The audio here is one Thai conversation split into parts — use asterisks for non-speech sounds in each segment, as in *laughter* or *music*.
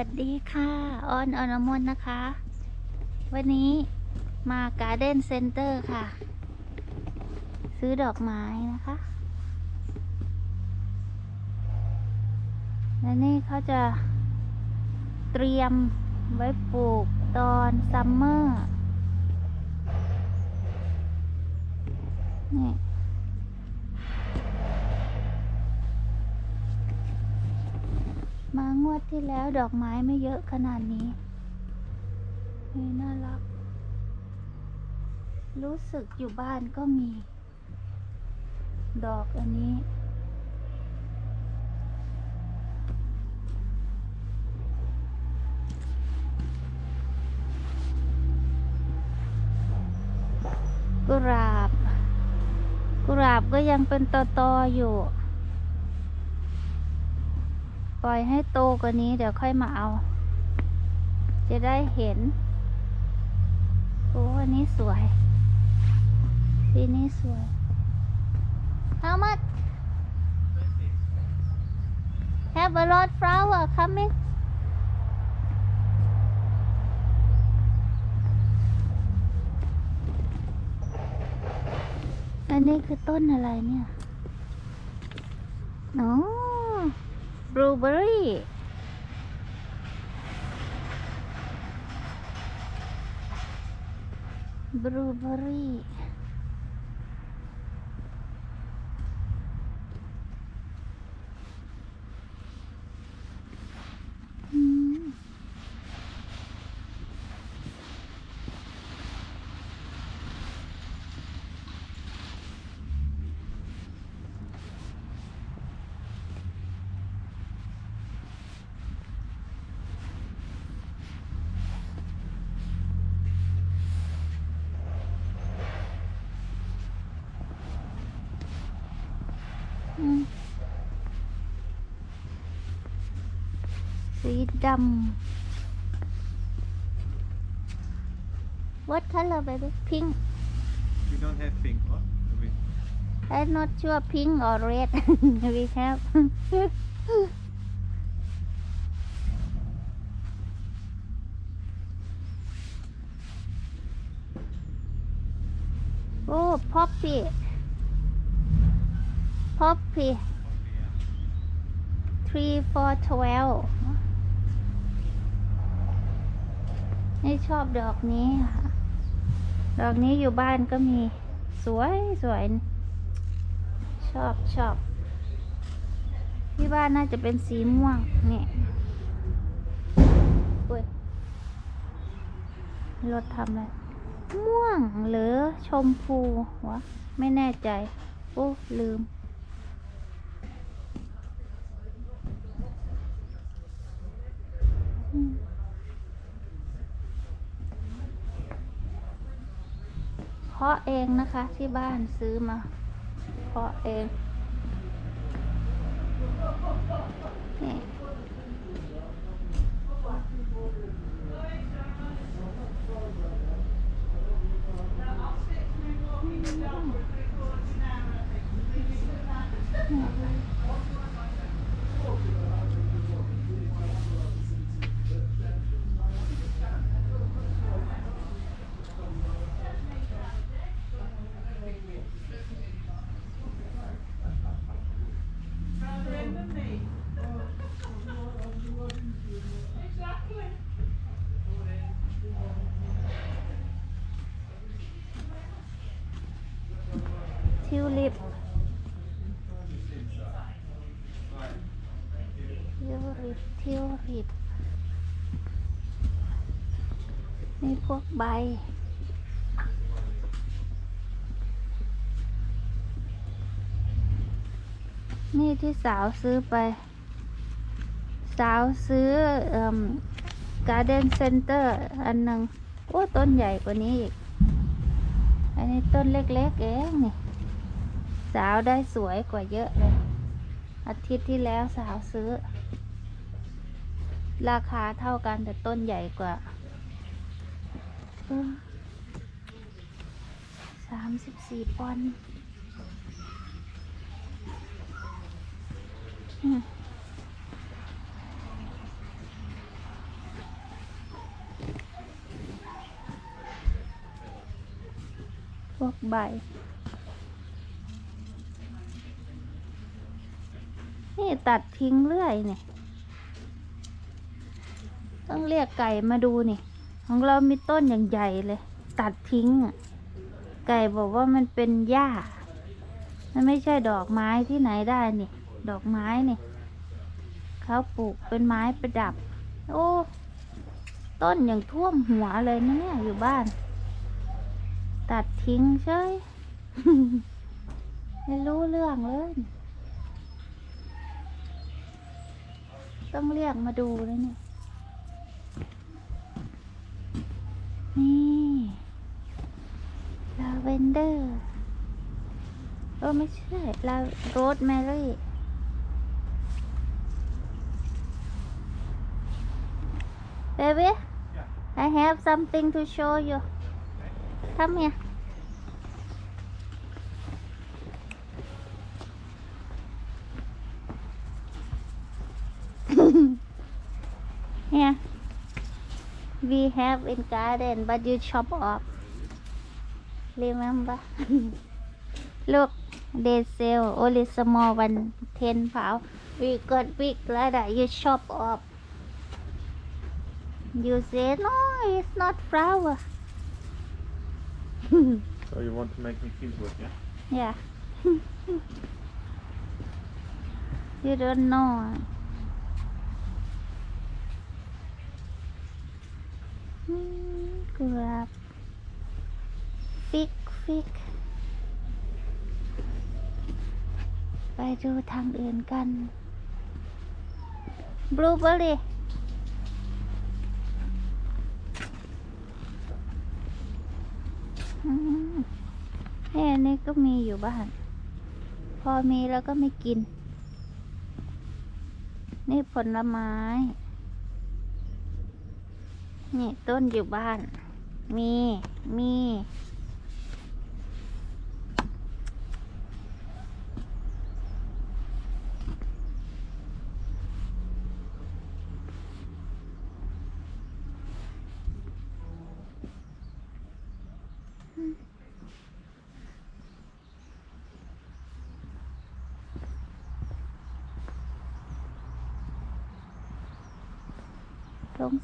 วัสดีค่ะออนอนมนนะคะ วันนี้มาการ์เด้นเซ็นเตอร์ค่ะ ซื้อดอกไม้นะคะ และนี่เขาจะเตรียมไว้ปลูกตอนซัมเมอร์ นี่ มางวดที่แล้วดอกไม้ไม่เยอะขนาดนี้นี่น่ารัก รู้สึกอยู่บ้านก็มี ดอกอันนี้ กุหลาบ กุหลาบก็ยังเป็นตอตอๆอยู่ ล่อยให้โตกว่านี้เดี๋ยวค่อยมาเอา จะได้เห็น โอ้อันนี้สวย สีนี้สวย How much Have a lot flower coming อันนี้คือต้นอะไรเนี่ย อ๋อ บลูเบอร์รี่บลูเบอร์ สีดำ What color baby pink We don't have pink, what? We, I'm not sure pink or red *laughs* we have *laughs* โอ้ poppy poppy three for twelve นี่ชอบดอกนี้ค่ะ ดอกนี้อยู่บ้านก็มีสวยสวย ชอบชอบ ที่บ้านน่าจะเป็นสีม่วงนี่อุ้ยรถทำอะไรม่วงหรือชมพูวะไม่แน่ใจ โอ้ ลืมาะเองนะคะที่บ้านซื้อมาเพาะเองนี่ทิวลิปทิวลิปทิวลิปนี่ พวกใบ นี่ที่สาวซื้อไป สาวซื้ออการ์เดนเซ็นเตอร์อันหนึ่งโอ้ต้นใหญ่กว่านี้อีก อันนี้ต้นเล็กๆเองนี่ สาวได้สวยกว่าเยอะเลย อาทิตย์ที่แล้วสาวซื้อ ราคาเท่ากันแต่ต้นใหญ่กว่า ตัวสามสิบสี่ปอนด์พวกใบนี่ตัดทิ้งเรื่อยเนี่ย ต้องเรียกไก่มาดูนี่ ของเรามีต้นอย่างใหญ่เลย ตัดทิ้งอะ ไก่บอกว่ามันเป็นหญ้า มันไม่ใช่ดอกไม้ที่ไหนได้นี่ ดอกไม้นี่เขาปลูกเป็นไม้ประดับ โอ้ ต้นอย่างท่วมหัวเลยนะเนี่ยอยู่บ้าน ตัดทิ้งใช่ไม่รู้เรื่องเลย ต้องเรียกมาดูเลยเนี่ย นี่ลาเวนเดอร์เออไม่ใช่ลาโรสแมรี่ Baby, I have something to show you. Come here. here. We have in garden, but you chop off. Remember? *laughs* Look, they sell only small one, ten pound. We got big that. You chop off. You say no, it's not flower. *laughs* So you want to make me feel good, yeah? yeah. *laughs* you don't know. Hmm, grab. Fig, fig. ไปดูทางอื่นกัน blueberry อืมแค่นี้ก็มีอยู่บ้าน พอมีแล้วก็ไม่กิน นี่ผลไม้ นี่ต้นอยู่บ้าน มี มี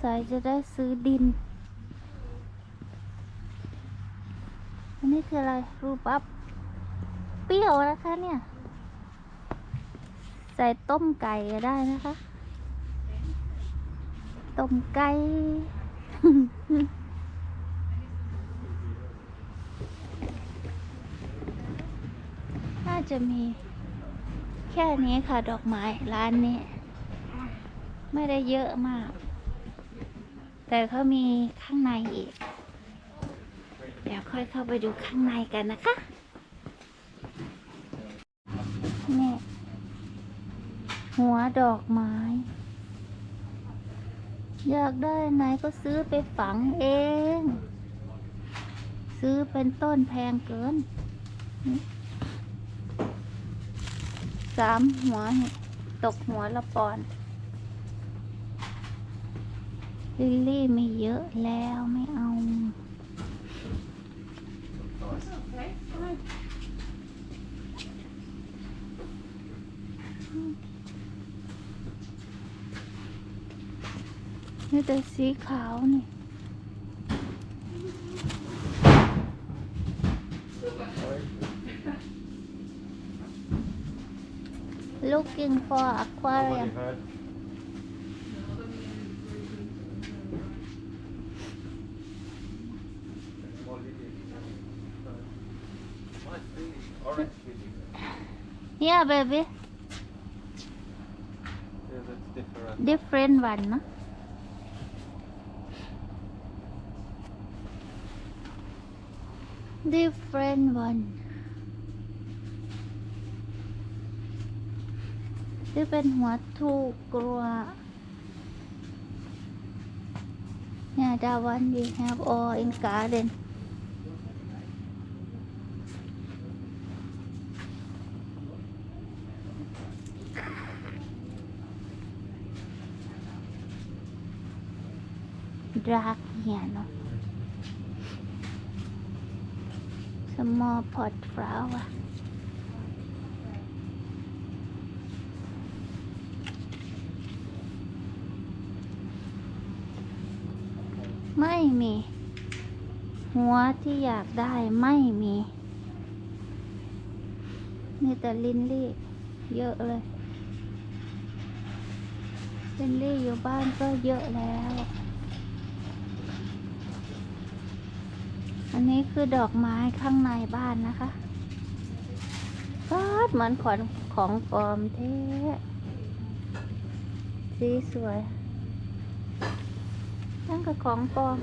สงสัยจะได้ซื้อดิน อันนี้คืออะไร รูปับเปรี้ยวนะคะเนี่ย ใส่ต้มไก่ก็ได้นะคะ ต้มไก่ น่าจะมีแค่นี้ค่ะดอกไม้ร้านนี้ ไม่ได้เยอะมาก แต่เขามีข้างในอีก เดี๋ยวค่อยเข้าไปดูข้างในกันนะคะ นี่ หัวดอกไม้ อยากได้ไหนก็ซื้อไปฝังเอง ซื้อเป็นต้นแพงเกินสามหัว ตกหัวละปอนด์ ลิลลี่ไม่เยอะแล้วไม่เอานี่แต่สีขาวนี่ looking for aquarium yeah baby Yeah, that's different. different one นะ different one ที่เป็นหัวทูกกลัว Yeah, that one we have all in garden. Dark here, no? small pot flower ไม่มี หัวที่อยากได้ไม่มีมีแต่ลินลี่ เยอะเลยลินลี่อยู่บ้านก็เยอะแล้ว อันนี้คือดอกไม้ข้างในบ้านนะคะก็เหมือนของของปลอมแท้สีสวยนั่นก็ของปลอม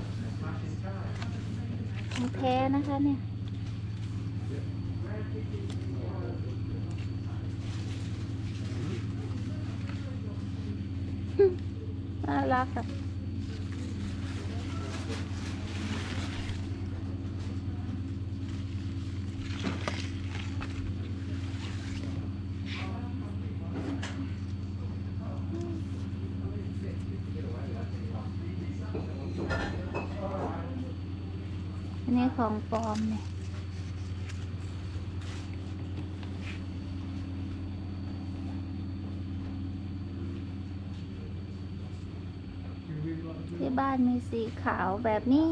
ของแท้นะคะเนี่ยน่ารักอะ ของปลอมเนี่ยที่บ้านมีสีขาวแบบนี้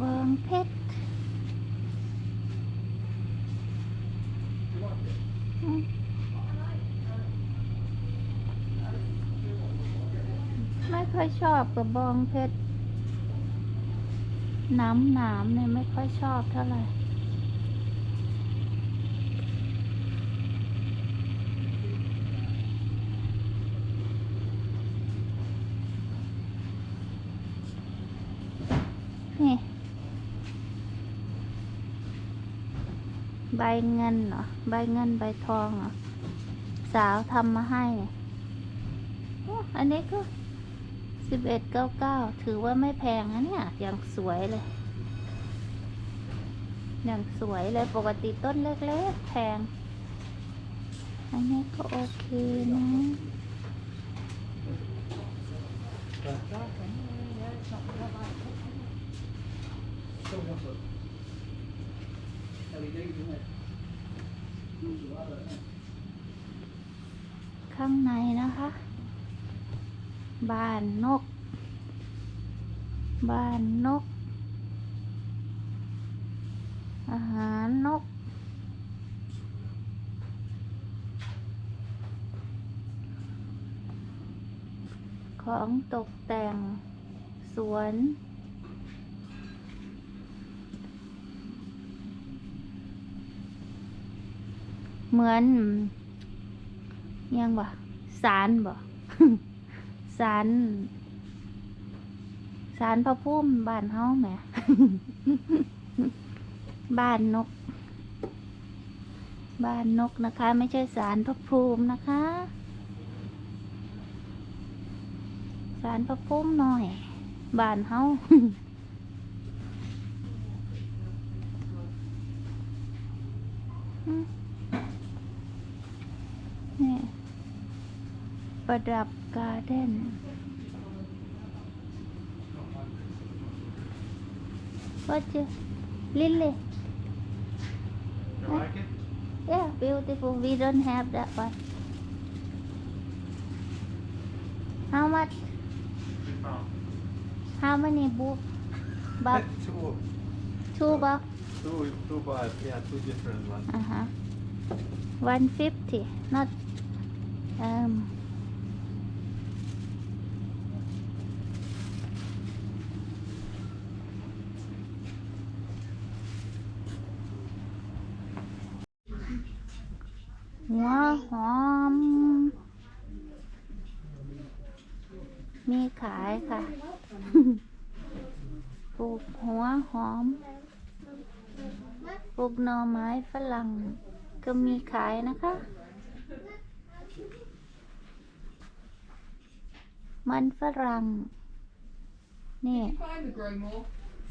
กระบองเพชรไม่ค่อยชอบกระบองเพชรน้ำหนามเนี่ยไม่ค่อยชอบเท่าไหร่นี่ ใบเงินเหรอ ใบเงินใบทองเหรอ สาวทำมาให้เนี่ยโอ้อันนี้ก็สิบเอ็ดเก้าเก้าถือว่าไม่แพงนะเนี่ย อย่างสวยเลย อย่างสวยเลย ปกติต้นเล็กๆแพง อันนี้ก็โอเคนะ ข้างในนะคะ บ้านนก บ้านนก อาหารนก ของตกแต่งสวน เหมือนยังบ่สารบ่สารสารพระพุ่มบ้านเฮาแหมบ้านนก บ้านนกนะคะ ไม่ใช่สารพระภูมินะคะสารพระภูมิหน่อย บ้านเฮาอืม ประดับการ์เด้นก็จะลิลลี่ You like it? Yeah, beautiful. We don't have that one. How much? Three pounds. How many book? But two. two bucks. Two, two but yeah, two different ones. Uh huh. One fifty. Not. Um. Hoa hòm มีขายค่ะปลูกหัวหอมปลูกหน่อไม้ฝรั่ง ก็มีขายนะคะ มันฝรั่ง นี่ Did you find the grow more?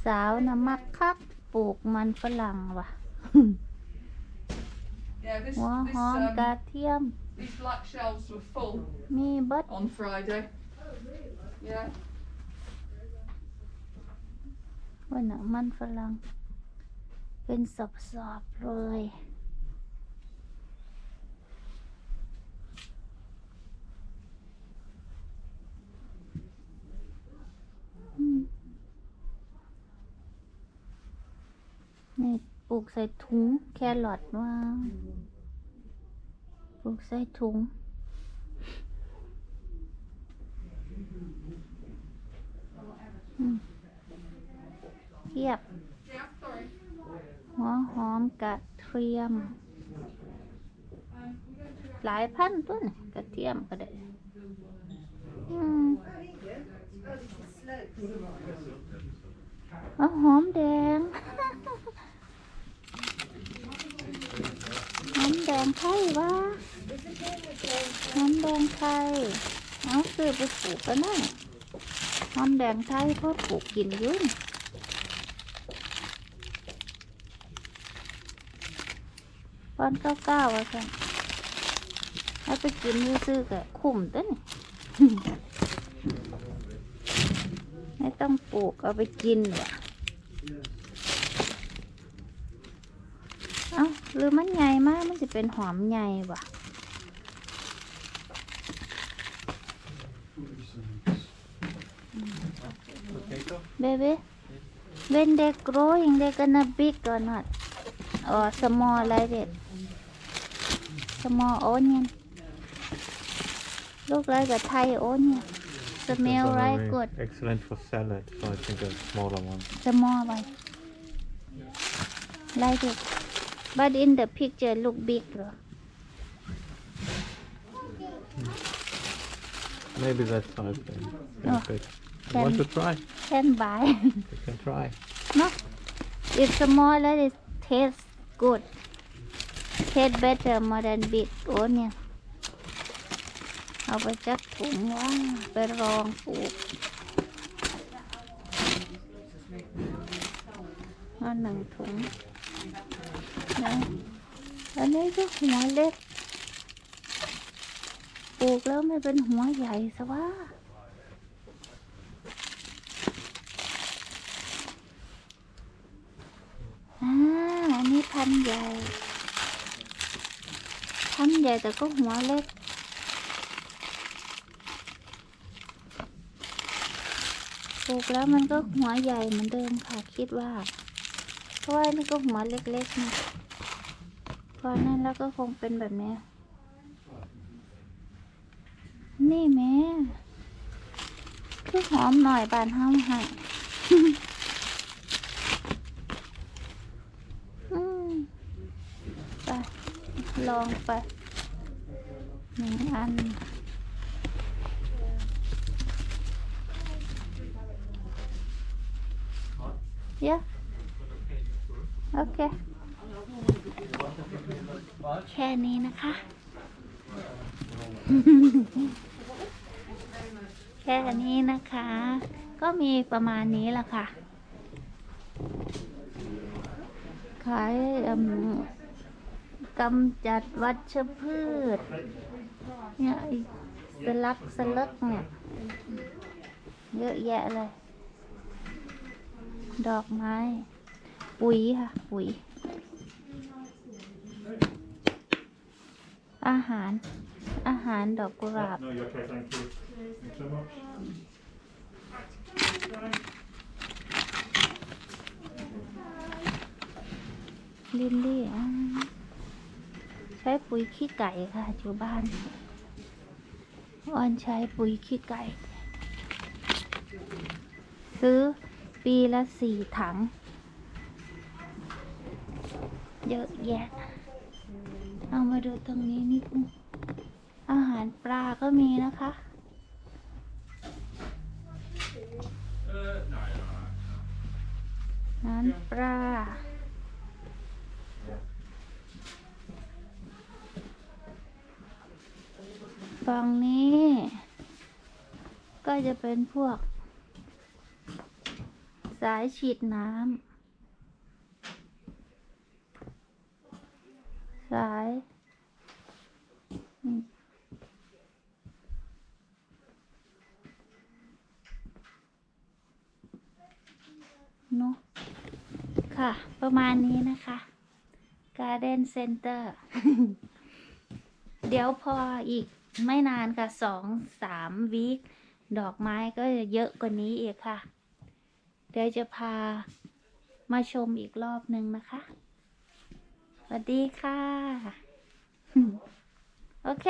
สาวนะมักคักปลูกมันฝรั่งว่ะ Yeah, this, หัว this หอม um, กระเทียม these black shelves were full มีเบิด on Friday. Yeah. ว่านะมันฝรั่งเป็นสอบๆเลย อืมนี่ ปลูกใส่ถุงแครอทว่าปลูกใส่ถุงเทียบ หัวหอมกระเทียม หลายพันต้นกระเทียมก็ได้อืมเอหอมแดง หอมแดงไทยวะหอมแดงไทยเอาซื้อไปปลูกกันนะหอมแดงไทยพราะปลูกกินยุ่นตอนเก้าเก้าว่าค่ะเอาไปกินซื้อกับคุ้มต้นไม่ต้องปลูกเอาไปกินว่ะ เอ้า หรือมันใหญ่มากมันจะเป็นหอมใหญ่ว่ะ Potato? baby when they growing they gonna big or not or small like it small onion look like a Thai onion smell right good Excellent for salad, so I think a smaller one. small one like it but in the picture look big เหรอ Maybe that size then. Oh, Perfect. can- Want to try? can buy You can try. no if small it taste good taste better more than big onion เอาไปจักถุงว่าไปรองปลูกเอาหนึ่งถุง นะอันนี้ก็หัวเล็ก ปลูกแล้วไม่เป็นหัวใหญ่ซะว่าอ่าอันนี้พันใหญ่ พันใหญ่แต่ก็หัวเล็กปลูกแล้วมันก็หัวใหญ่เหมือนเดิมค่ะคิดว่า เพราะว่านี่ก็หัวเล็กๆนะ พอนั้นแล้วก็คงเป็นแบบนี้ นี่แม่คือหอมหน่อยบานห้ามให้ไปลองไปหนึ่งอันเยอะโอเค แค่นี้นะคะ แค่นี้นะคะ ก็มีประมาณนี้แหละค่ะ ขายอืมกำจัดวัชพืช เนี่ยไอ้สลักสลักเนี่ย เยอะแยะเลย ดอกไม้ ปุ๋ยค่ะ ปุ๋ย อาหาร อาหารดอกกุหลาบ No, you're okay, thank you. Thanks so much. ลินลี่อ่าใช้ปุ๋ยขี้ไก่ค่ะอยู่บ้านออนใช้ปุ๋ยขี้ไก่ ซื้อปีละสี่ถัง เยอะแยะ เอามาดูตรงนี้นิดนึงอาหารปลาก็มีนะคะอาหารปลา ฝั่งนี้ ก็จะเป็นพวก สายฉีดน้ำ สายเนอะค่ะ ประมาณนี้นะคะ Garden Center เดี๋ยวพออีกไม่นานค่ะสองสามวีคดอกไม้ก็จะเยอะกว่านี้อีกค่ะ เดี๋ยวจะพามาชมอีกรอบหนึ่งนะคะ วัสดีค่ะ โอเค